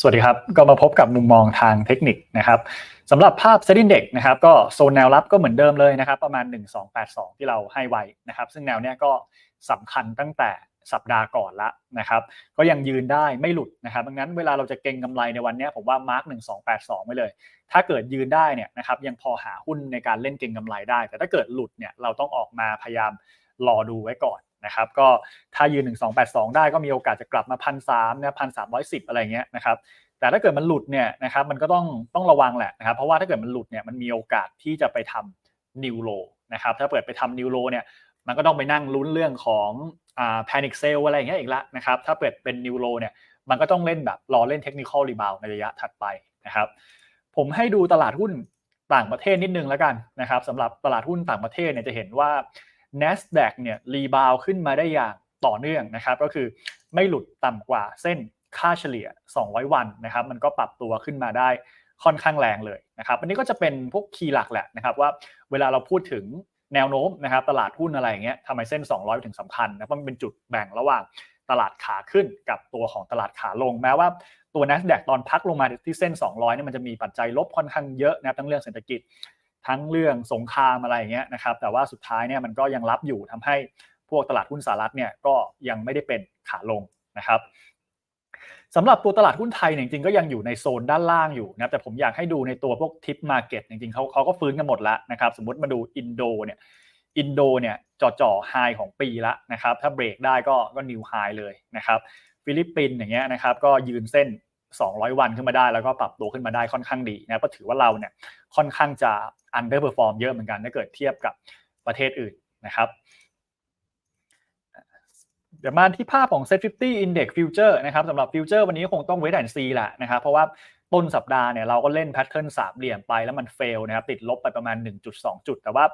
สวัสดีครับ ก็มาพบกับมุมมองทางเทคนิคนะครับสำหรับภาพเซตินเด็กนะครับก็โซนแนวรับก็เหมือนเดิมเลยนะครับ ประมาณ 1282 ที่เราให้ไว้นะครับ ซึ่งแนวเนี้ยก็สำคัญตั้งแต่สัปดาห์ก่อนละนะครับ ก็ยังยืนได้ไม่หลุดนะครับดังนั้นเวลาเราจะเก็งกำไรในวันนี้ผมว่ามาร์ก1282ไว้เลย ถ้าเกิดยืนได้เนี่ยนะครับยังพอหาหุ้นในการเล่นเก็งกำไรได้ แต่ถ้าเกิดหลุดเนี่ยเราต้องออกมาพยายามรอดูไว้ก่อน นะครับ ก็ถ้ายืน 1282 ได้ก็มีโอกาสจะกลับมาพันสามนะพันสามร้อยสิบอะไรเงี้ยนะครับ แต่ถ้าเกิดมันหลุดเนี่ยนะครับมันก็ต้องต้องระวังแหละนะครับ เพราะว่าถ้าเกิดมันหลุดเนี่ยมันมีโอกาสที่จะไปทำนิวโลนะครับ ถ้าเปิดไปทำนิวโลเนี่ยมันก็ต้องไปนั่งลุ้นเรื่องของอ่าแพนิคเซลอะไรอย่างเงี้ยอีกละนะครับ ถ้าเปิดเป็นนิวโลเนี่ยมันก็ต้องเล่นแบบรอเล่นเทคนิคอลรีบาวในระยะถัดไปนะครับ ผมให้ดูตลาดหุ้นต่างประเทศนิดนึงแล้วกันนะครับสำหรับตลาดหุ้นต่างประเทศเนี่ยจะเห็นว่า NASDAQ เนี่ยรีบาวขึ้นมาได้อย่างต่อเนื่องนะครับ ก็คือไม่หลุดต่ำกว่าเส้นค่าเฉลี่ย 200 วันนะครับ มันก็ปรับตัวขึ้นมาได้ค่อนข้างแรงเลยนะครับ อันนี้ก็จะเป็นพวกคีย์หลักแหละนะครับ ว่าเวลาเราพูดถึงแนวโน้มนะครับ ตลาดหุ้นอะไรอย่างเงี้ยทำไมเส้น 200 ถึงสำคัญนะเพราะมันเป็นจุดแบ่งระหว่างตลาดขาขึ้นกับตัวของตลาดขาลงแม้ว่าตัว NASDAQ ตอนพักลงมาที่เส้น 200เนี่ยมันจะมีปัจจัยลบค่อนข้างเยอะนะทั้งเรื่องเศรษฐกิจ ทั้งเรื่องสงครามอะไรอย่างเงี้ยนะครับแต่ว่าสุดท้ายเนี่ยมันก็ยังรับอยู่ทำให้พวกตลาดหุ้นสหรัฐเนี่ยก็ยังไม่ได้เป็นขาลงนะครับสำหรับตัวตลาดหุ้นไทยเนี่ยจริงๆก็ยังอยู่ในโซนด้านล่างอยู่นะครับแต่ผมอยากให้ดูในตัวพวกทิปมาเก็ตจริงๆเขาเขาก็ฟื้นกันหมดแล้วนะครับสมมติมาดูอินโดเนี่ยอินโดเนี่ยจ่อจ่อไฮของปีละนะครับถ้าเบรกได้ก็ก็นิวไฮเลยนะครับฟิลิปปินส์อย่างเงี้ยนะครับก็ยืนเส้น 200 วันขึ้นมาได้ แล้วก็ปรับตัวขึ้นมาได้ค่อนข้างดีนะก็ถือว่าเราเนี่ยค่อนข้างจะ underperform เยอะเหมือนกันถ้าเกิดเทียบกับประเทศอื่นนะครับเดี๋ยวมาที่ภาพของ Set 50 Index Future นะครับสำหรับ Future วันนี้คงต้อง wait and see แหละนะครับ เพราะว่าต้นสัปดาห์เนี่ยเราก็เล่นแพทเทิร์นสามเหลี่ยมไปแล้วมันเฟลนะครับติดลบไปประมาณ 1.2 จุด แต่ว่า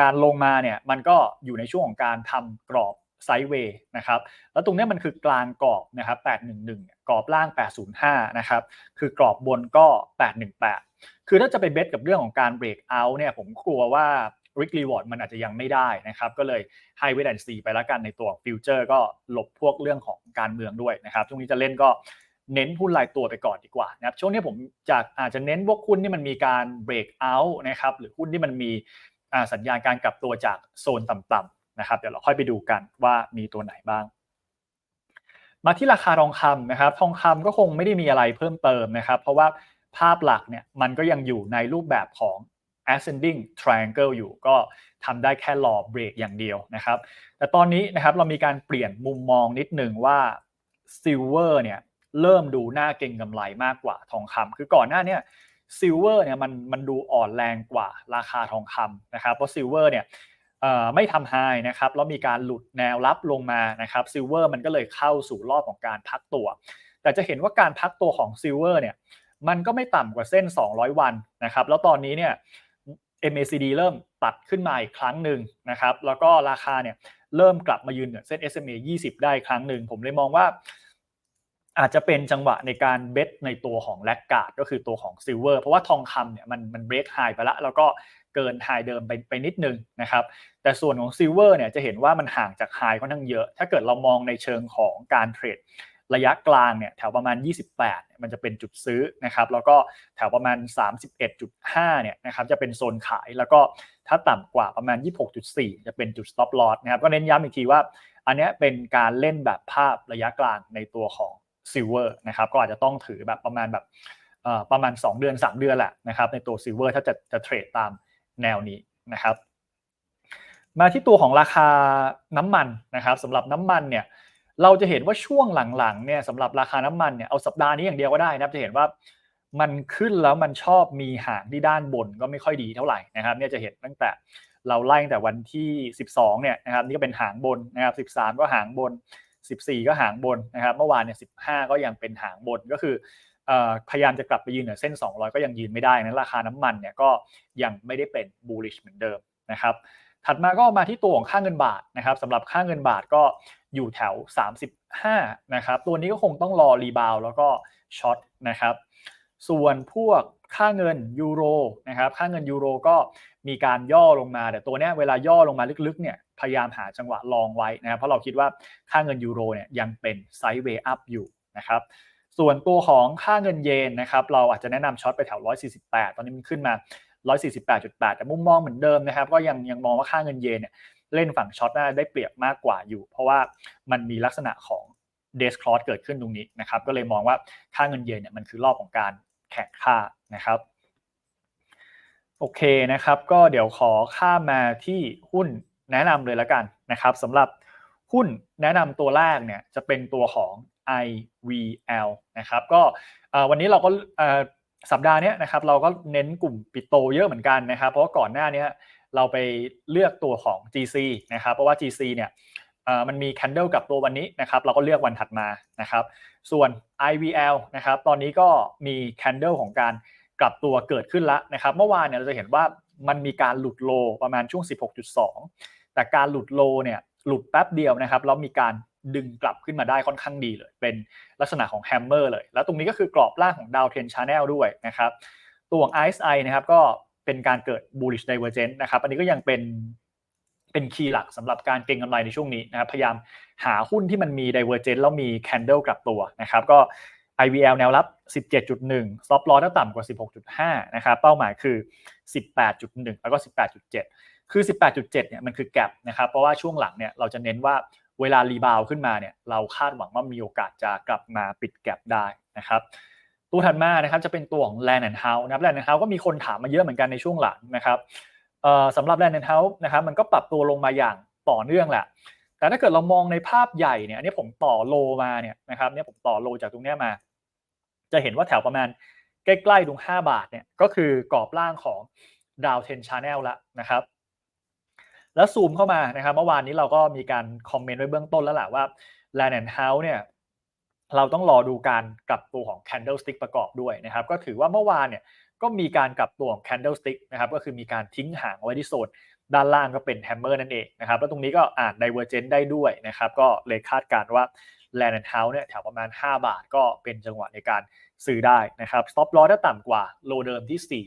การลงมาเนี่ยมันก็อยู่ในช่วงของการทำกรอบไซด์เวย์นะครับแล้วตรงนี้มันคือกลางกรอบนะครับ811 กรอบล่าง 805 นะครับ คือกรอบบนก็ 818 คือถ้าจะไปเบสกับเรื่องของการเบรกเอาท์เนี่ยผมกลัวว่าริกรีวอร์ดมันอาจจะยังไม่ได้นะครับ ก็เลยให้เวทแอนซีไปแล้วกันในตัวฟิวเจอร์ก็หลบพวกเรื่องของการเมืองด้วยนะครับ ช่วงนี้จะเล่นก็เน้นหุ้นรายตัวไปก่อนดีกว่านะครับ ช่วงนี้ผมจะอาจจะเน้นพวกหุ้นที่มันมีการเบรกเอาท์นะครับ หรือหุ้นที่มันมีสัญญาณการกลับตัวจากโซนต่ำๆนะครับ เดี๋ยวเราค่อยไปดูกันว่ามีตัวไหนบ้าง มาที่ราคาทองคำนะครับ ทองคำก็คงไม่ได้มีอะไรเพิ่มเติมนะครับ เพราะว่าภาพหลักเนี่ยมันก็ยังอยู่ในรูปแบบของ ascending triangle อยู่ก็ทำได้แค่รอเบรกอย่างเดียวนะครับ แต่ตอนนี้นะครับเรามีการเปลี่ยนมุมมองนิดหนึ่งว่า silver เนี่ยเริ่มดูน่าเก็งกำไรมากกว่าทองคำคือก่อนหน้านี้ซิลเวอร์เนี่ยมันมันดูอ่อนแรงกว่าราคาทองคำนะครับเพราะซิลเวอร์เนี่ย ไม่ทำไฮนะครับแล้วมีการหลุดแนวรับลงมานะครับซิลเวอร์มันก็เลยเข้าสู่รอบของการพักตัว แต่จะเห็นว่าการพักตัวของซิลเวอร์เนี่ยมันก็ไม่ต่ำกว่าเส้น 200 วันนะครับแล้วตอนนี้เนี่ย MACD เริ่มตัดขึ้นมาอีกครั้งหนึ่งนะครับแล้วก็ราคาเนี่ยเริ่มกลับมายืนเหนือเส้น SMA 20 ได้ครั้งหนึ่ง ผมเลยมองว่า อาจจะเป็นจังหวะในการเบสในตัวของแลกกาดก็คือตัวของซิลเวอร์เพราะว่าทองคำเนี่ยมันมันเบรกไฮไปล้วแล้วก็ เกินไฮเดิมไปไปนิดนึงนะครับ แต่ส่วนของซิลเวอร์เนี่ยจะเห็นว่ามันห่างจากไฮค่อนข้างเยอะ ถ้าเกิดเรามองในเชิงของการเทรดระยะกลางเนี่ยแถวประมาณ 28 มันจะเป็นจุดซื้อนะครับ แล้วก็แถวประมาณ 31.5 เนี่ยนะครับจะเป็นโซนขาย แล้วก็ถ้าต่ำกว่าประมาณ 26.4 จะเป็นจุด stop loss นะครับ ก็เน้นย้ำอีกทีว่า อันนี้เป็นการเล่นแบบภาพระยะกลางในตัวของ silver นะครับ ก็อาจจะต้องถือแบบประมาณแบบประมาณ 2 เดือน 3 เดือนแหละนะครับในตัว silver ถ้าจะจะเทรดตาม แนวนี้นะครับ มาที่ตัวของราคาน้ำมันนะครับสำหรับน้ำมันเนี่ยเราจะเห็นว่าช่วงหลังๆเนี่ยสำหรับราคาน้ำมันเนี่ยเอาสัปดาห์นี้อย่างเดียวก็ได้นะครับจะเห็นว่ามันขึ้นแล้วมันชอบมีหางที่ด้านบนก็ไม่ค่อยดีเท่าไหร่นะครับเนี่ยจะเห็นตั้งแต่เราไล่ตั้งแต่วันที่ 12เนี่ยนะครับนี่ก็เป็นหางบนนะครับ13 ก็หางบน 14 ก็หางบนนะครับเมื่อวานเนี่ย15 ก็ยังเป็นหางบนก็คือ พยายามจะกลับไปยืนเหนือเส้น 200 ก็ยังยืนไม่ได้นะราคาน้ำมันเนี่ยก็ยังไม่ได้เป็น bullish เหมือนเดิมนะครับถัดมาก็มาที่ตัวของค่าเงินบาทนะครับสำหรับค่าเงินบาทก็อยู่แถว 35นะครับตัวนี้ก็คงต้องรอรีบาวแล้วก็ช็อตนะครับส่วนพวกค่าเงินยูโรนะครับค่าเงินยูโรก็มีการย่อลงมา แต่ตัวนี้เวลาย่อลงมาลึกๆเนี่ยพยายามหาจังหวะลองไว้นะครับเพราะเราคิดว่าค่าเงินยูโรเนี่ยยังเป็นไซด์เวย์อัพอยู่นะครับ ส่วนตัวของค่าเงินเยนนะครับเราอาจจะแนะนำช็อตไปแถว 148 ตอนนี้มันขึ้นมา 148.8 แต่มุมมองเหมือนเดิมนะครับ ก็ยังยังมองว่าค่าเงินเยนเนี่ยเล่นฝั่งช็อตน่าได้เปรียบมากกว่าอยู่ เพราะว่ามันมีลักษณะของเดสคลอสเกิดขึ้นตรงนี้นะครับก็เลยมองว่าค่าเงินเยนเนี่ยมันคือรอบของการแข่งค่านะครับโอเคนะครับ ก็เดี๋ยวขอข้ามมาที่หุ้นแนะนำเลยแล้วกันนะครับสำหรับหุ้นแนะนำตัวแรกเนี่ยจะเป็นตัวของ IVL นะครับก็วันนี้เราก็สัปดาห์นี้นะครับเราก็เน้นกลุ่มปิโตเยอะเหมือนกันนะครับเพราะว่าก่อนหน้านี้เราไปเลือกตัวของ GC นะครับเพราะว่า GC เนี่ยมันมี candle กับตัววันนี้นะครับเราก็เลือกวันถัดมานะครับส่วน IVL นะครับตอนนี้ก็มี candle ของการกลับตัวเกิดขึ้นแล้วนะครับเมื่อวานเนี่ยเราจะเห็นว่ามันมีการหลุดโลประมาณช่วง 16.2 แต่การหลุดโลเนี่ยหลุดแป๊บเดียวนะครับแล้วมีการ ดึงกลับขึ้นมาได้ค่อนข้างดีเลย เป็นลักษณะของแฮมเมอร์เลย แล้วตรงนี้ก็คือกรอบล่างของดาวเทนชาแนลด้วยนะครับตัวของ RSI นะครับก็เป็นการเกิด bullish divergence นะครับอันนี้ก็ยังเป็นเป็นคีย์หลักสำหรับการเก็งกำไรในช่วงนี้นะครับพยายามหาหุ้นที่มันมี divergence แล้วมี candle กลับตัวนะครับก็ IVL แนวรับ 17.1 stop loss ถ้าต่ำกว่า 16.5 นะครับ เป้าหมายคือ 18.1 แล้วก็ 18.7 คือ 18.7 เนี่ย มันคือแกลบนะครับ เพราะว่าช่วงหลังเนี่ย เราจะเน้นว่า เวลารีบาวขึ้นมาเนี่ยเราคาดหวังว่ามีโอกาสจะกลับมาปิดแกลบได้นะครับตัวถัดมานะครับจะเป็นตัวของ Land and House นะครับ Land and House ก็มีคนถามมาเยอะเหมือนกันในช่วงหลังนะครับสำหรับ Land and House นะครับมันก็ปรับตัวลงมาอย่างต่อเนื่องแหละ แต่ถ้าเกิดเรามองในภาพใหญ่เนี่ยอันนี้ผมต่อโลมาเนี่ยนะครับเนี่ยผมต่อโลจากตรงนี้มา จะเห็นว่าแถวประมาณใกล้ๆตรง5บาทเนี่ยก็คือกรอบล่างของดาวเทนชาแนลละนะครับ แล้วซูมเข้ามานะครับ เมื่อวานนี้เราก็มีการคอมเมนต์ไว้เบื้องต้นแล้วแหละว่า Land and House เนี่ยเราต้องรอดูการกลับตัวของ candlestick ประกอบด้วยนะครับ ก็ถือว่าเมื่อวานเนี่ยก็มีการกลับตัวของ candlestick นะครับก็คือมีการทิ้งห่างไว้ที่โซนด้านล่างก็เป็น hammer นั่นเองนะครับแล้วตรงนี้ก็อ่าจ divergent ได้ด้วยนะครับ ก็เลยคาดการว่า Land and House เนี่ยแถวประมาณ 5 บาทก็เป็นจังหวะในการซื้อได้นะครับ stop loss ถ้าต่ำกว่าโลเดิมที่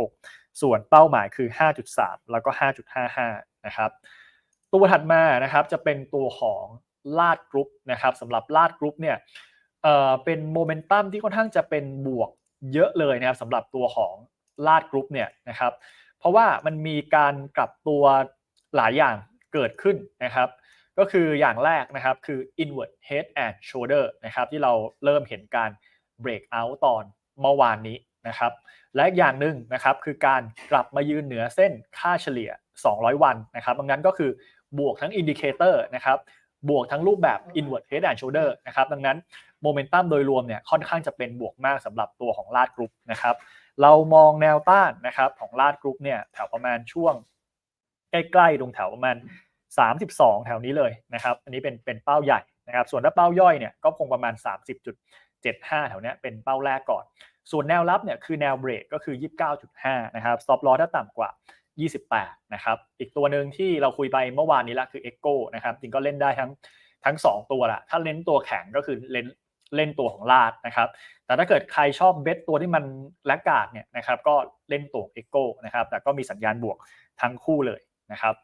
4.86 ส่วนเป้าหมายคือ 5.3 แล้วก็ 5.55 นะครับตัวถัดมานะครับจะเป็นตัวของลาดกรุ๊ปนะครับสำหรับลาดกรุ๊ปเนี่ยเอ่อเป็นโมเมนตัมที่ค่อนข้างจะเป็นบวกเยอะเลยนะครับสำหรับตัวของลาดกรุ๊ปเนี่ยนะครับเพราะว่ามันมีการกลับตัวหลายอย่างเกิดขึ้นนะครับก็คืออย่างแรกนะครับคือ inward head and shoulder นะครับที่เราเริ่มเห็นการ break out ตอนเมื่อวานนี้ นะครับและอย่างหนึ่งนะครับคือการกลับมายืนเหนือเส้นค่าเฉลี่ย 200 วันนะครับดังนั้นก็คือบวกทั้งอินดิเคเตอร์นะครับบวกทั้งรูปแบบ inward head and shoulder นะครับดังนั้นโมเมนตัมโดยรวมเนี่ยค่อนข้างจะเป็นบวกมากสำหรับตัวของลาดกรุ๊ปนะครับเรามองแนวต้านนะครับของลาดกรุ๊ปเนี่ยแถวประมาณช่วงใกล้ๆตรงแถวประมาณ 32 แถวนี้เลยนะครับอันนี้เป็นเป็นเป้าใหญ่นะครับส่วนถ้าเป้าย่อยเนี่ยก็คงประมาณ 30.75 แถวนี้เป็นเป้าแรกก่อน ส่วนแนวรับเนี่ยคือแนวเบรกก็คือ 29.5 นะครับ stop loss ถ้าต่ำกว่า 28 นะครับ อีกตัวหนึ่งที่เราคุยไปเมื่อวานนี้ละคือ Echo นะครับ จริงก็เล่นได้ทั้งทั้ง 2 ตัวละถ้าเล่นตัวแข็งก็คือเล่นเล่นตัวของลาดนะครับ แต่ถ้าเกิดใครชอบเบสตัวที่มันแลกกาดเนี่ยนะครับก็เล่นตัว Echo นะครับ แต่ก็มีสัญญาณบวกทั้งคู่เลยนะครับ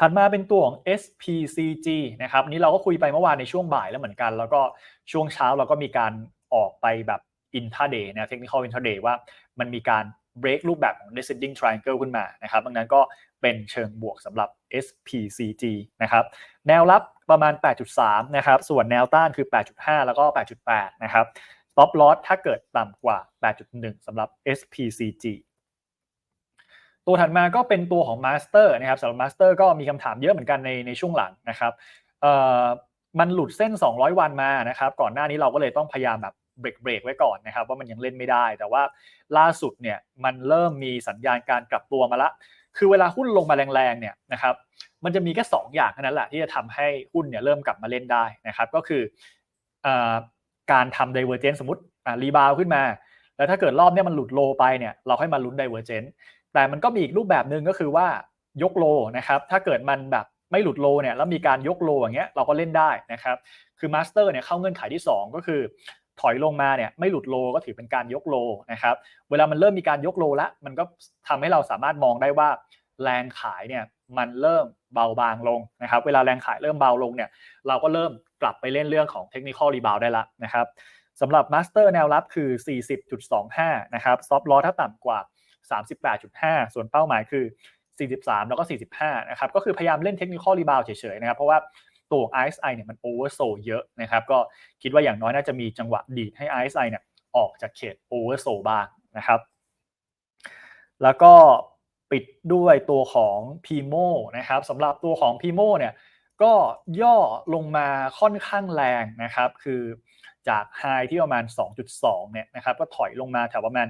ถัดมาเป็นตัวของ SPCG นะครับนี้เราก็คุยไปเมื่อวานในช่วงบ่ายแล้วเหมือนกัน แล้วก็ช่วงเช้าเราก็มีการออกไปแบบ intraday นะ technical intraday ว่ามันมีการ break รูปแบบของ descending triangle ขึ้นมานะครับดังนั้นก็เป็นเชิงบวกสำหรับ SPCG นะครับแนวรับประมาณ 8.3 นะครับ ส่วนแนวต้านคือ 8.5 แล้วก็ 8.8 นะครับ stop loss ถ้าเกิดต่ำกว่า 8.1 สำหรับ SPCG ตัวถัดมาก็เป็นตัวของ Master นะครับสำหรับ Master ก็มีคำถามเยอะเหมือนกันในในช่วงหลังนะครับมันหลุดเส้น 200 วันมานะครับ ก่อนหน้านี้เราก็เลยต้องพยายามแบบ เบรกเบรกไว้ก่อนนะครับว่ามันยังเล่นไม่ได้ แต่ว่าล่าสุดเนี่ยมันเริ่มมีสัญญาณการกลับตัวมาละ คือเวลาหุ้นลงมาแรงๆเนี่ยนะครับมันจะมีแค่2อย่างเท่านั้นแหละที่จะทำให้หุ้นเนี่ยเริ่มกลับมาเล่นได้นะครับก็คือการทำ divergence สมมติรีบาวขึ้นมา แล้วถ้าเกิดรอบนี้มันหลุดโลไปเนี่ยเราค่อยมาลุ้น divergence แต่มันก็มีอีกรูปแบบหนึ่งก็คือว่ายกโลนะครับถ้าเกิดมันแบบไม่หลุดโลเนี่ยแล้วมีการยกโลอย่างเงี้ยเราก็เล่นได้นะครับคือมาสเตอร์เนี่ยเข้าเงื่อนไขที่ 2 ก็คือ ถอยลงมาเนี่ยไม่หลุดโลก็ถือเป็นการยกโลนะครับเวลามันเริ่มมีการยกโลแล้วมันก็ทำให้เราสามารถมองได้ว่าแรงขายเนี่ยมันเริ่มเบาบางลงนะครับ เวลาแรงขายเริ่มเบาลงเนี่ยเราก็เริ่มกลับไปเล่นเรื่องของเทคนิคอลรีบาวได้ละนะครับสำหรับมาสเตอร์แนวรับคือ 40.25 นะครับซอฟต์ลอถ้าต่ำกว่า 38.5 ส่วนเป้าหมายคือ 43 แล้วก็ 45 นะครับ ก็คือพยายามเล่นเทคนิคอลรีบาวเฉยๆนะครับ เพราะว่า ตัว RSI เนี่ยมันโอเวอร์โซเยอะนะครับก็คิดว่าอย่างน้อยน่าจะมีจังหวะดีดให้ RSI เนี่ยออกจากเขตโอเวอร์โซบ้างนะครับแล้วก็ปิดด้วยตัวของ p m o นะครับสำหรับตัวของ p m o เนี่ยก็ย่อลงมาค่อนข้างแรงนะครับคือจากไฮที่ประมาณ 2.2 เนี่ยนะครับก็ถอยลงมาแถวประมาณ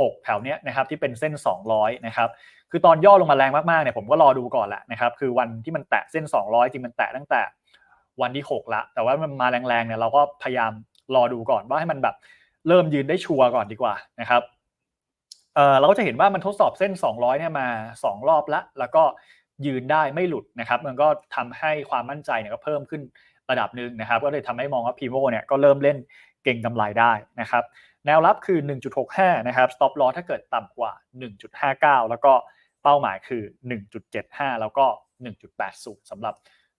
6 แถวเนี้ยนะครับที่เป็นเส้น 200นะครับคือตอนย่อลงมาแรงมากๆเนี่ยผมก็รอดูก่อนแหละนะครับคือวันที่มันแตะเส้น 200 จริงมันแตะตั้งแต่วันที่ 6 ละ แต่ว่ามันมาแรงๆเนี่ยเราก็พยายามรอดูก่อนว่าให้มันแบบเริ่มยืนได้ชัวร์ก่อนดีกว่านะครับเออเราก็จะเห็นว่ามันทดสอบเส้น 200เนี่ยมา 2 รอบละ แล้วก็ยืนได้ไม่หลุดนะครับ มันก็ทำให้ความมั่นใจเนี่ยก็เพิ่มขึ้นระดับหนึ่งนะครับ ก็เลยทำให้มองว่า Pivo เนี่ยก็เริ่มเล่นเก่งกำไรได้นะครับ แนวรับคือ 1.65 นะครับ stop loss ถ้าเกิดต่ำกว่า 1.59 แล้วก็เป้าหมายคือ 1.75 แล้วก็ 1.80สำหรับ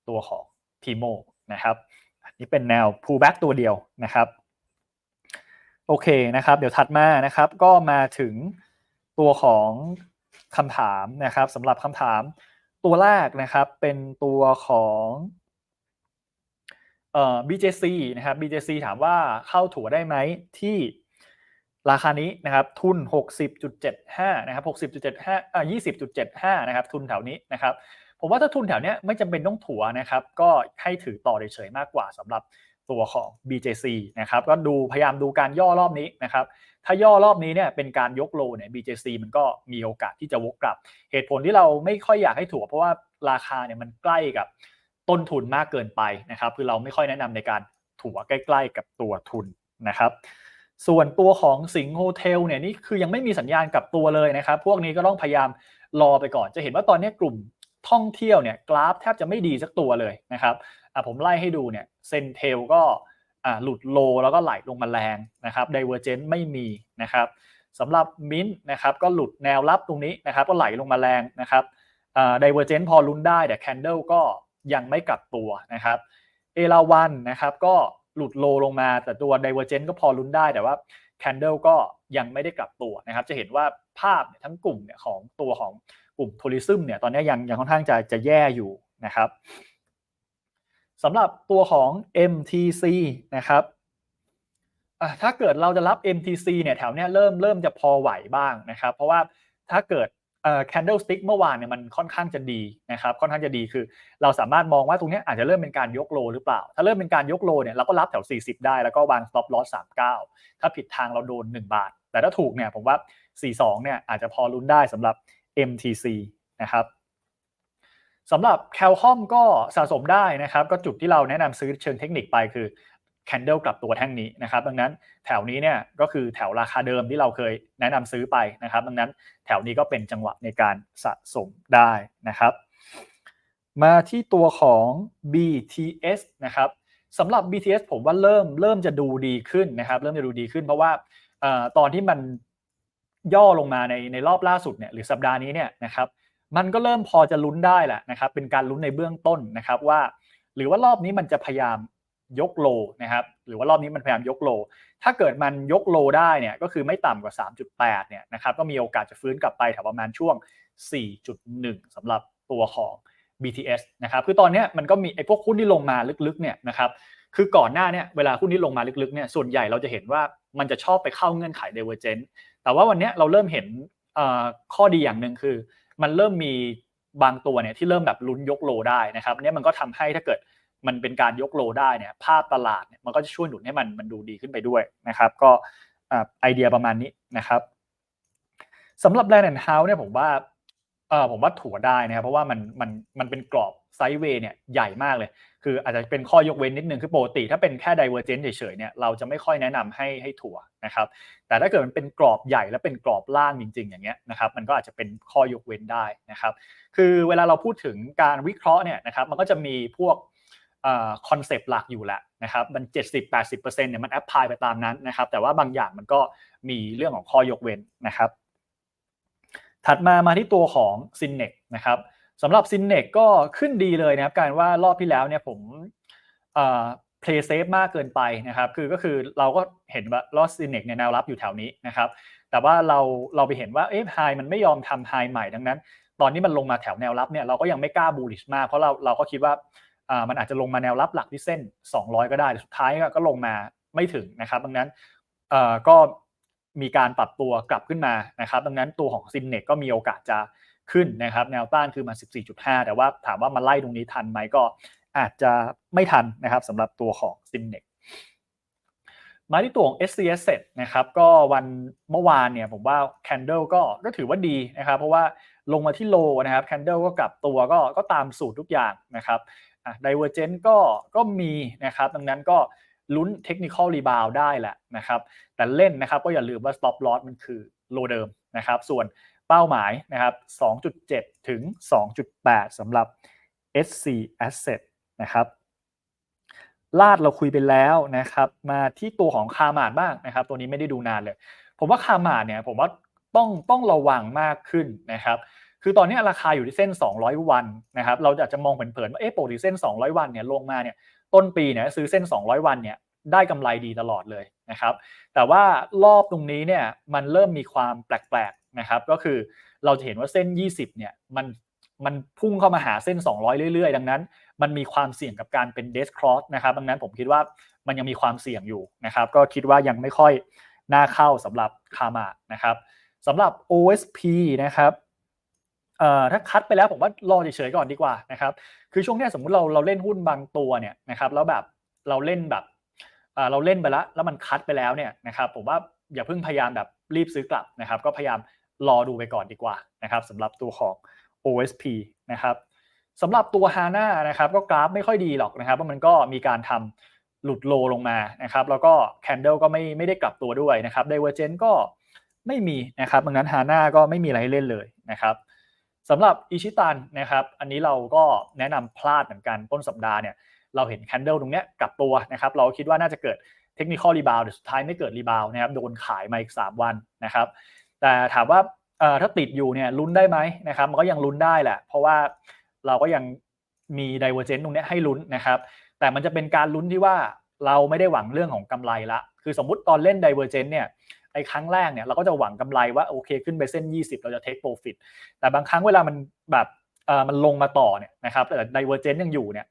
ตัวของ Pimo นะครับอันนี้เป็นแนว pullback ตัวเดียวนะครับ โอเคนะครับ เดี๋ยวถัดมานะครับ ก็มาถึงตัวของคำถามนะครับสำหรับคำถามตัวแรกนะครับเป็นตัวของเอ่อ BJC นะครับ BJC ถามว่าเข้าถั่วได้ไหมที่ ราคานี้นะครับทุน 60.75 นะครับ 60.75อ่า20.75 นะครับ ทุนแถวนี้นะครับ ผมว่าถ้าทุนแถวนี้ไม่จำเป็นต้องถั่วนะครับ ก็ให้ถือต่อเฉยๆมากกว่าสำหรับตัวของ BJC นะครับ ก็ดูพยายามดูการย่อรอบนี้นะครับ ถ้าย่อรอบนี้เนี่ยเป็นการยกโลเนี่ย BJC มันก็มีโอกาสที่จะวกกลับ เหตุผลที่เราไม่ค่อยอยากให้ถั่วเพราะว่าราคาเนี่ยมันใกล้กับต้นทุนมากเกินไปนะครับ คือเราไม่ค่อยแนะนำในการถั่วใกล้ ๆ กับตัวทุนนะครับ ส่วนตัวของสิงห์โฮเทลเนี่ยนี่คือยังไม่มีสัญญาณกับตัวเลยนะครับ พวกนี้ก็ต้องพยายามรอไปก่อน จะเห็นว่าตอนนี้กลุ่มท่องเที่ยวเนี่ยกราฟแทบจะไม่ดีสักตัวเลยนะครับผมไล่ให้ดูเนี่ยเซนเทลก็หลุดโลแล้วก็ไหลลงมาแรงนะครับไดเวอร์เจนไม่มีนะครับสำหรับมินนะครับก็หลุดแนวรับตรงนี้นะครับก็ไหลลงมาแรงนะครับไดเวอร์เจนพอลุ้นได้แต่แคนเดลก็ยังไม่กลับตัวนะครับเอราวันนะครับก็ หลุดโลลงมา แต่ตัว Divergent ก็พอลุ้นได้แต่ว่า Candle ก็ยังไม่ได้กลับตัวนะครับ จะเห็นว่าภาพทั้งกลุ่มเนี่ยของตัวของกลุ่มทัวริซึมเนี่ยตอนนี้ยังยังค่อนข้างจะจะแย่อยู่นะครับสำหรับตัวของ MTC นะครับถ้าเกิดเราจะรับ MTC เนี่ยแถวเนี้ยเริ่มเริ่มจะพอไหวบ้างนะครับ เพราะว่าถ้าเกิด เอ่อ candlestick เมื่อวานเนี่ยมันค่อนข้างจะดีนะครับค่อนข้างจะดีคือ เราสามารถมองว่าตรงนี้อาจจะเริ่มเป็นการยกโลหรือเปล่า ถ้าเริ่มเป็นการยกโลเนี่ยเราก็รับแถว 40 ได้แล้วก็วาง stop loss 39ถ้าผิดทางเราโดน 1 บาท แต่ถ้าถูกเนี่ยผมว่า 42เนี่ยอาจจะพอลุ้นได้สำหรับ MTC นะครับสำหรับ c a l c o m ก็สะสมได้นะครับ ก็จุดที่เราแนะนำซื้อเชิงเทคนิคไปคือ candle กลับตัวแท่งนี้นะครับ ดังนั้นแถวนี้เนี่ยก็คือแถวราคาเดิมที่เราเคยแนะนำซื้อไปนะครับ ดังนั้นแถวนี้ก็เป็นจังหวะในการสะสมได้นะครับ มาที่ตัวของ BTS นะครับสำหรับ BTS ผมว่าเริ่มเริ่มจะดูดีขึ้นนะครับ เริ่มจะดูดีขึ้นเพราะว่าตอนที่มันย่อลงมาในในรอบล่าสุดเนี่ยหรือสัปดาห์นี้เนี่ยนะครับมันก็เริ่มพอจะลุ้นได้แหละนะครับเป็นการลุ้นในเบื้องต้นนะครับว่า หรือว่ารอบนี้มันจะพยายาม ยกโลนะครับหรือว่ารอบนี้มันพยายามยกโล ถ้าเกิดมันยกโลได้เนี่ยก็คือไม่ต่ำกว่า 3.8เนี่ยนะครับก็มีโอกาสจะฟื้นกลับไปแถวประมาณช่วง 4.1สำหรับตัวของ BTS นะครับคือตอนนี้มันก็มีไอ้พวกหุ้นที่ลงมาลึกๆเนี่ยนะครับคือก่อนหน้าเนี่ยเวลาหุ้นที่ลงมาลึกๆเนี่ยส่วนใหญ่เราจะเห็นว่ามันจะชอบไปเข้าเงื่อนไข divergent แต่ว่าวันนี้เราเริ่มเห็นข้อดีอย่างหนึ่งคือ มันเริ่มมีบางตัวเนี่ยที่เริ่มแบบลุ้นยกโลได้นะครับเนี่ยมันก็ทำให้ถ้าเกิด มันเป็นการยกโลได้เนี่ยภาพตลาดเนี่ยมันก็จะช่วยหนุนให้มันมันดูดีขึ้นไปด้วยนะครับ ก็ไอเดียประมาณนี้นะครับสำหรับแลนด์แอนด์เฮาส์เนี่ยผมว่าเออผมว่าถั่วได้นะครับเพราะว่ามันมันมันเป็นกรอบไซด์เวย์เนี่ยใหญ่มากเลย คืออาจจะเป็นข้อยกเว้นนิดนึงคือปกติถ้าเป็นแค่ไดเวอร์เจนต์เฉยๆเนี่ยเราจะไม่ค่อยแนะนำให้ให้ถั่วนะครับแต่ถ้าเกิดมันเป็นกรอบใหญ่และเป็นกรอบล่างจริง ๆ อย่างเงี้ยนะครับมันก็อาจจะเป็นข้อยกเว้นได้นะครับคือเวลาเราพูดถึงการวิเคราะห์เนี่ยนะครับมันก็จะมีพวก คอนเซปต์หลักอยู่แหละนะครับมัน 70-80%เนี่ยมันแอพพลายไปตามนั้นนะครับแต่ว่าบางอย่างมันก็มีเรื่องของข้อยกเว้นนะครับถัดมามาที่ตัวของ s y n n e x นะครับสำหรับ s y n n e x ก็ขึ้นดีเลยนะครับการว่ารอบที่แล้วเนี่ยผมเอ่อ play safe มากเกินไปนะครับคือก็คือเราก็เห็นว่าลอสซินเนกเนี่ยแนวรับอยู่แถวนี้นะครับแต่ว่าเราเราไปเห็นว่าเอ๊ะไฮมันไม่ยอมทำไฮใหม่ดังนั้น ตอนนี้มันลงมาแถวแนวรับเนี่ยเราก็ยังไม่กล้าบูลลิชมากเพราะเราเราก็คิดว่า มันอาจจะลงมาแนวรับหลักที่เส้น 200 ก็ได้สุดท้ายก็ลงมาไม่ถึงนะครับ ดังนั้นก็มีการปรับตัวกลับขึ้นมานะครับ ดังนั้นตัวของซินเนกก็มีโอกาสจะขึ้นนะครับ แนวต้านคือมา 14.5 แต่ว่าถามว่ามาไล่ตรงนี้ทันไหมก็อาจจะไม่ทันนะครับสำหรับตัวของ s i m n e x มาที่ตัวของ SCS เสร็จนะครับ ก็วันเมื่อวานเนี่ยผมว่า Candle ก็ก็ถือว่าดีนะครับ เพราะว่าลงมาที่โลนะครับ Candle ก็กลับตัวก็ก็ตามสูตรทุกอย่างนะครับ อะ Divergent ก็ก็มีนะครับดังนั้นก็ลุ้น Technical Rebound ได้แหละนะครับแต่เล่นนะครับก็อย่าลืมว่า Stop Loss มันคือโลเดิมนะครับส่วนเป้าหมายนะครับ 2.7 ถึง 2.8สำหรับ SC Asset นะครับลาดเราคุยไปแล้วนะครับมาที่ตัวของคามาดบ้างนะครับ ตัวนี้ไม่ได้ดูนานเลย ผมว่าคามาดเนี่ยผมว่าต้องต้องระวังมากขึ้นนะครับ คือตอนนี้ราคาอยู่ที่เส้น 200 วันนะครับเราอาจจะมองเผินๆว่าเอ๊ะปกติเส้น 200 วันเนี่ยลงมาเนี่ยต้นปีเนี่ยซื้อเส้น 200 วันเนี่ยได้กำไรดีตลอดเลยนะครับ แต่ว่ารอบตรงนี้เนี่ยมันเริ่มมีความแปลกๆนะครับ ก็คือเราจะเห็นว่าเส้น 20 เนี่ยมันมันพุ่งเข้ามาหาเส้น 200 เรื่อยๆ ดังนั้น มันมีความเสี่ยงกับการเป็นเดสครอสนะครับ ดังนั้นผมคิดว่ามันยังมีความเสี่ยงอยู่นะครับ ก็คิดว่ายังไม่ค่อยน่าเข้าสำหรับคามานะครับสำหรับ OSP นะครับ เอ่อถ้าคัดไปแล้วผมว่ารอเฉยๆก่อนดีกว่านะครับคือช่วงนี้สมมุติเราเราเล่นหุ้นบางตัวเนี่ยนะครับแล้วแบบเราเล่นแบบเราเล่นไปแล้วแล้วมันคัดไปแล้วเนี่ยนะครับผมว่าอย่าเพิ่งพยายามแบบรีบซื้อกลับนะครับก็พยายามรอดูไปก่อนดีกว่านะครับสำหรับตัวของ OSP นะครับสำหรับตัว HANA นะครับก็กราฟไม่ค่อยดีหรอกนะครับเพราะมันก็มีการทำหลุดโลลงมานะครับแล้วก็ Candle ก็ไม่ไม่ได้กลับตัวด้วยนะครับ Divergent ก็ไม่มีนะครับดังนั้น HANA ก็ไม่มีอะไรให้เล่นเลยนะครับ สำหรับอิชิตันนะครับ อันนี้เราก็แนะนำพลาดเหมือนกันต้นสัปดาห์เนี่ยเราเห็น Candle ตรงเนี้ยกลับตัวนะครับ เราคิดว่าน่าจะเกิดเทคนิคอลรีบาวแต่สุดท้ายไม่เกิดรีบาวนะครับโดนขายมาอีก 3 วันนะครับ แต่ถามว่าถ้าติดอยู่เนี่ยลุ้นได้ไหมนะครับมันก็ยังลุ้นได้แหละ เพราะว่าเราก็ยังมีไดเวอร์เจนต์ตรงนี้ให้ลุ้นนะครับ แต่มันจะเป็นการลุ้นที่ว่าเราไม่ได้หวังเรื่องของกำไรละ คือสมมุติตอนเล่นไดเวอร์เจนต์เนี่ย อ้ครั้งแรกเนี่ยเราก็จะหวังกำไรว่าโอเคขึ้นไปเส้น 20 เราจะเทคโปรฟิตแต่บางครั้งเวลามันแบบมันลงมาต่อเนี่ยนะครับแต่ไดเวอร์เจนยังอยู่เนี่ย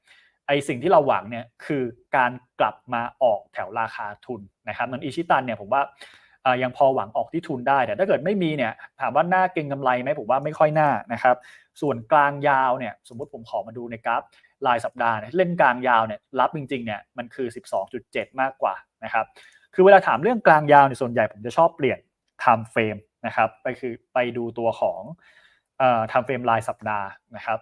ไอสิ่งที่เราหวังเนี่ยคือการกลับมาออกแถวราคาทุนนะครับมันอิชิตันเนี่ยผมว่ายังพอหวังออกที่ทุนได้แต่ถ้าเกิดไม่มีเนี่ยถามว่าหน้าเก่งกำไรไหมผมว่าไม่ค่อยหน้านะครับ ส่วนกลางยาวเนี่ยสมมุติผมขอมาดูในกราฟรายสัปดาห์เนี่ยเล่นกลางยาวเนี่ยรับจริงๆเนี่ยมันคือ 12.7 มากกว่านะครับ คือเวลาถามเรื่องกลางยาวเนี่ยส่วนใหญ่ผมจะชอบเปลี่ยน time frame นะครับไปคือไปดูตัวของเอ่อ time frame รายสัปดาห์นะครับ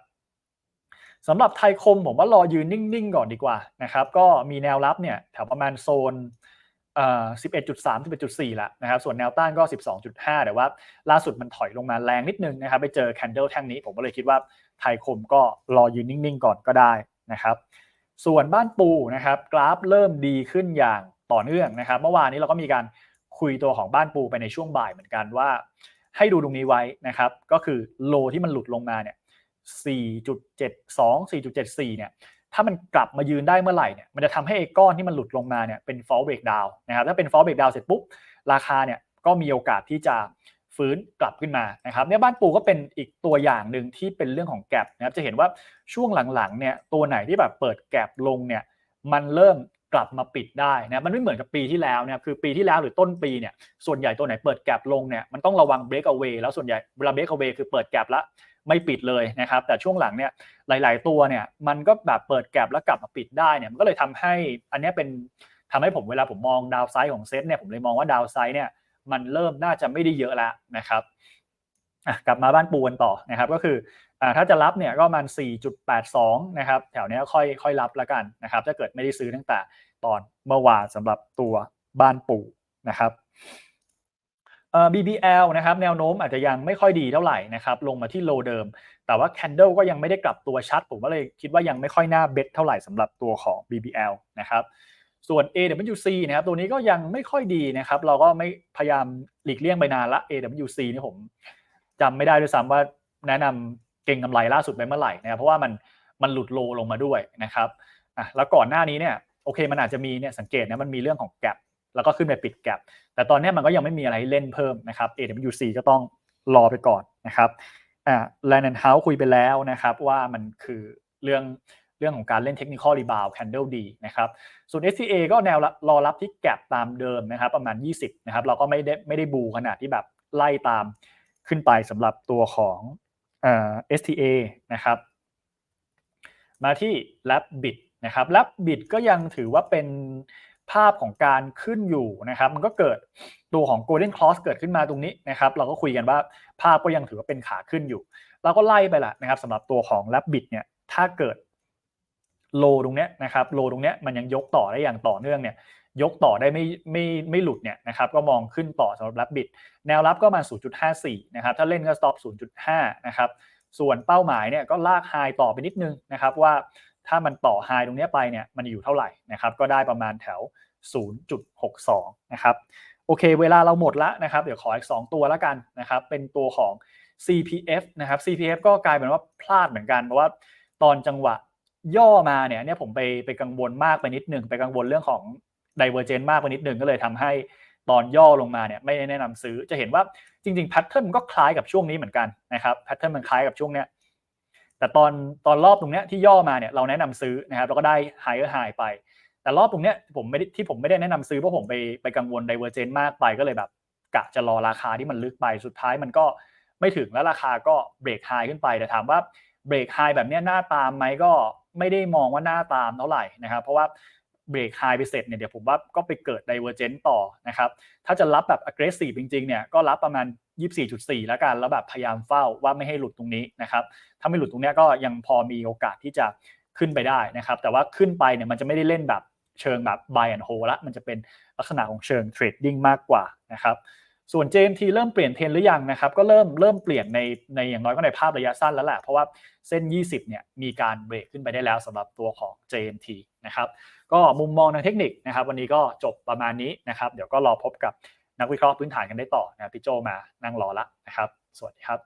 สำหรับไทยคมผมว่ารอยืนนิ่ง ๆ ก่อนดีกว่านะครับก็มีแนวรับเนี่ยแถวประมาณโซน11.3 11.4ละนะครับส่วนแนวต้านก็ 12.5 แต่ว่าล่าสุดมันถอยลงมาแรงนิดนึงนะครับไปเจอแคนเดิลแท่งนี้ผมก็เลยคิดว่าไทยคมก็รอยืนนิ่ง ๆ ก่อนก็ได้นะครับส่วนบ้านปูนะครับกราฟเริ่มดีขึ้นอย่าง ต่อเนื่องนะครับ เมื่อวานนี้เราก็มีการคุยตัวของบ้านปูไปในช่วงบ่ายเหมือนกันว่า ให้ดูตรงนี้ไว้นะครับ ก็คือโลที่มันหลุดลงมาเนี่ย4.72 4.74 เนี่ย ถ้ามันกลับมายืนได้เมื่อไหร่เนี่ย มันจะทำให้ไอ้ก้อนที่มันหลุดลงมาเนี่ยเป็น fall break down นะครับ ถ้าเป็น fall break down เสร็จปุ๊บ ราคาเนี่ยก็มีโอกาสที่จะฟื้นกลับขึ้นมานะครับเนี่ยบ้านปูก็เป็นอีกตัวอย่างหนึ่งที่เป็นเรื่องของแกลบนะครับ จะเห็นว่าช่วงหลังๆเนี่ยตัวไหนที่แบบเปิดแกลบลงเนี่ย มันเริ่ม กลับมาปิดได้นะมันไม่เหมือนกับปีที่แล้วเนี่ยคือปีที่แล้วหรือต้นปีเนี่ยส่วนใหญ่ตัวไหนเปิดแกลบลงเนี่ยมันต้องระวัง break away แล้วส่วนใหญ่เวลา break away คือเปิดแกลบแล้วไม่ปิดเลยนะครับ แต่ช่วงหลังเนี่ยหลาย ๆ ตัวเนี่ยมันก็แบบเปิดแกลบแล้วกลับมาปิดได้เนี่ยมันก็เลยทำให้อันนี้เป็นทำให้ผมเวลาผมมองดาวไซด์ของเซตเนี่ยผมเลยมองว่าดาวไซด์เนี่ยมันเริ่มน่าจะไม่ได้เยอะแล้วนะครับ กลับมาบ้านปูกันต่อนะครับ ก็คือถ้าจะรับเนี่ยก็มัน4.82 นะครับ แถวนี้ค่อยค่อยรับแล้วกันนะครับ ถ้าเกิดไม่ได้ซื้อตั้งแต่ตอนเมื่อวานสำหรับตัวบ้านปูนะครับ BBL นะครับแนวโน้มอาจจะยังไม่ค่อยดีเท่าไหร่นะครับลงมาที่โลเดิม แต่ว่า Candle ก็ยังไม่ได้กลับตัวชัด ผมก็เลยคิดว่ายังไม่ค่อยน่าเบทเท่าไหร่สำหรับตัวของ BBL นะครับส่วน AWC นะครับตัวนี้ก็ยังไม่ค่อยดีนะครับเราก็ไม่พยายามหลีกเลี่ยงไปนานละ AWC นี่ผม จำไม่ได้ด้วยซ้ำว่าแนะนำเก่งกำไรล่าสุดไปเมื่อไหร่นะครับเพราะว่ามันมันหลุดโลลงมาด้วยนะครับอะแล้วก่อนหน้านี้เนี่ยโอเคมันอาจจะมีเนี่ยสังเกตนะมันมีเรื่องของแกลบแล้วก็ขึ้นไปปิดแกลบแต่ตอนนี้มันก็ยังไม่มีอะไรให้เล่นเพิ่มนะครับ AWC ก็ต้องรอไปก่อนนะครับอ่าแลนด์เฮาส์คุยไปแล้วนะครับว่ามันคือเรื่องเรื่องของการเล่นเทคนิคอลรีบาวแคนเดลดีนะครับ ส่วน SCA ก็แนวรอรับที่แกลบตามเดิมนะครับ ประมาณ 20 นะครับ เราก็ไม่ได้ไม่ได้บูขนาดที่แบบไล่ตาม ขึ้นไปสำหรับตัวของเอ่อ STA นะครับ มาที่ Labbit นะครับ Labbit ก็ยังถือว่าเป็นภาพของการขึ้นอยู่นะครับ มันก็เกิดตัวของ Golden Cross เกิดขึ้นมาตรงนี้นะครับ เราก็คุยกันว่าภาพก็ยังถือว่าเป็นขาขึ้นอยู่ เราก็ไล่ไปละนะครับสำหรับตัวของ Labbit เนี่ยถ้าเกิดโลตรงเนี้ยนะครับโลตรงเนี้ยมันยังยกต่อได้อย่างต่อเนื่องเนี่ย ยกต่อได้ไม่ไม่ไม่หลุดเนี่ยนะครับก็มองขึ้นต่อสำหรับ Labbit แนวรับก็มา 0.54 นะครับ ถ้าเล่นก็ stop 0.5 นะครับ ส่วนเป้าหมายเนี่ยก็ลากไฮต่อไปนิดนึงนะครับว่าถ้ามันต่อไฮตรงนี้ไปเนี่ยมันอยู่เท่าไหร่นะครับก็ได้ประมาณแถว 0.62 นะครับโอเค เวลาเราหมดละนะครับ เดี๋ยวขออีก 2 ตัวแล้วกันนะครับ เป็นตัวของ CPF นะครับ CPF ก็กลายเป็นว่าพลาดเหมือนกัน เพราะว่าตอนจังหวะย่อมาเนี่ยเนี่ยผมไปไปกังวลมากไปนิดหนึ่งไปกังวลเรื่องของ Divergent มากไปนิดหนึ่งก็เลยทำให้ตอนย่อลงมาเนี่ยไม่แนะนำซื้อจะเห็นว่าจริงๆแพทเทิร์นมันก็คล้ายกับช่วงนี้เหมือนกันนะครับแพทเทิร์นมันคล้ายกับช่วงเนี้ยแต่ตอนตอนรอบตรงเนี้ยที่ย่อมาเนี่ยเราแนะนำซื้อนะครับแล้วก็ได้ higher high ไป แต่รอบตรงเนี้ยผมไม่ได้ที่ผมไม่ได้แนะนำซื้อเพราะผมไปไปกังวล Divergent มากไปก็เลยแบบกะจะรอราคาที่มันลึกไปสุดท้ายมันก็ไม่ถึงแล้วราคาก็เบรกไฮขึ้นไปแต่ถามว่าเบรกไฮแบบเนี้ยหน้าตามไหมก็ไม่ได้มองว่าหน้าตามเท่าไหร่นะครับเพราะว่า เบรกไฮไปเสร็จเนี่ยเดี๋ยวผมว่าก็ไปเกิด Divergent ต่อนะครับ ถ้าจะรับแบบ aggressive จริงๆเนี่ยก็รับประมาณ 24.4 แล้วกันแล้วแบบพยายามเฝ้าว่าไม่ให้หลุดตรงนี้นะครับ ถ้าไม่หลุดตรงนี้ก็ยังพอมีโอกาสที่จะขึ้นไปได้นะครับ แต่ว่าขึ้นไปเนี่ยมันจะไม่ได้เล่นแบบเชิงแบบ buy and hold ละมันจะเป็นลักษณะของเชิง trading มากกว่านะครับส่วน JMT เริ่มเปลี่ยนเทรนหรือยังนะครับ ก็เริ่มเริ่มเปลี่ยนในในอย่างน้อยก็ในภาพระยะสั้นแล้วแหละเพราะว่าเส้น 20เนี่ยมีการเบรกขึ้นไปได้แล้วสำหรับตัวของ JMT นะครับ ก็มุมมองทางเทคนิคนะครับ วันนี้ก็จบประมาณนี้นะครับ เดี๋ยวก็รอพบกับนักวิเคราะห์พื้นฐานกันได้ต่อนะพี่โจมานั่งรอละนะครับ สวัสดีครับ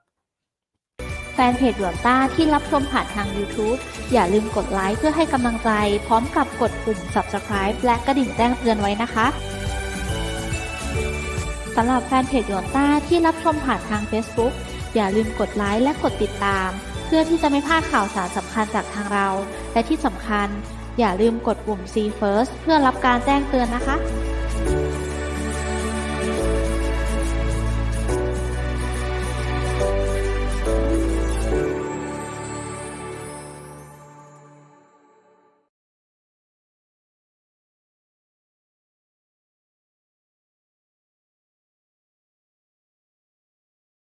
แฟนเพจหลวงต้าที่รับชมผ่านทาง YouTube อย่าลืมกดไลค์เพื่อให้กำลังใจ พร้อมกับกดปุ่ม Subscribe และกระดิ่งแจ้งเตือนไว้นะคะสำหรับแฟนเพจหลวงต้าที่รับชมผ่านทาง Facebook อย่าลืมกดไลค์และกดติดตาม เพื่อที่จะไม่พลาดข่าวสารสำคัญจากทางเรา และที่สำคัญ อย่าลืมกดปุ่ม See First เพื่อรับการแจ้งเตือนนะคะ